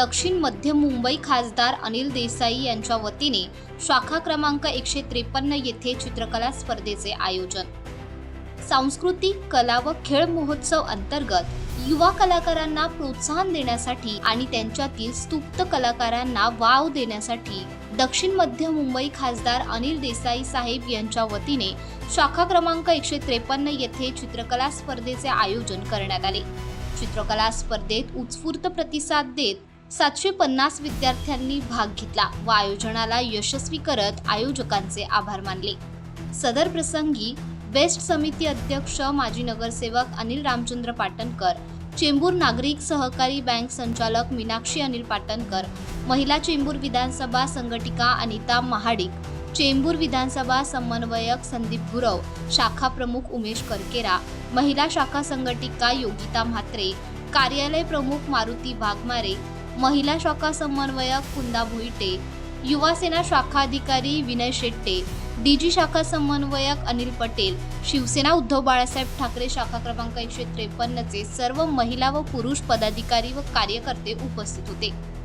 दक्षिण मध्य मुंबई खासदार अनिल देसाई यांच्या वतीने शाखा क्रमांक एकशे त्रेपन्न येथे चित्रकला स्पर्धेचे आयोजन. सांस्कृतिक कला व खेळ महोत्सव अंतर्गत युवा कलाकारांना प्रोत्साहन देण्यासाठी आणि त्यांच्यातील स्तुप्त कलाकारांना वाव देण्यासाठी दक्षिण मध्य मुंबई खासदार अनिल देसाई साहेब यांच्या वतीने शाखा क्रमांक एकशे त्रेपन्न येथे चित्रकला स्पर्धेचे आयोजन करण्यात आले. चित्रकला स्पर्धेत उत्स्फूर्त प्रतिसाद देत सातशे पन्नास विद्यार्थ्यांनी भाग घेतला व आयोजनाला यशस्वी करत आयोजकांचे आभार मानले. सदर प्रसंगी बेस्ट समिती अध्यक्ष माजी नगरसेवक अनिल रामचंद्र पाटणकर चेंबूर नागरिक सहकारी बँक संचालक मीनाक्षी अनिल पाटणकर महिला चेंबूर विधानसभा संघटिका अनिता महाडिक चेंबूर विधानसभा समन्वयक संदीप गुरव शाखा प्रमुख उमेश करकेरा महिला शाखा संघटिका योगिता म्हात्रे कार्यालय प्रमुख मारुती वाघमारे महिला शाखा समन्वयक कुंदा भोईटे. युवा सेना शाखा अधिकारी विनय शेट्टे. डीजी शाखा समन्वयक अनिल पटेल. शिवसेना उद्धव बाळासाहेब ठाकरे शाखा क्रमांक एकशे त्रेपन्नचे सर्व महिला व पुरुष पदाधिकारी व कार्यकर्ते उपस्थित होते.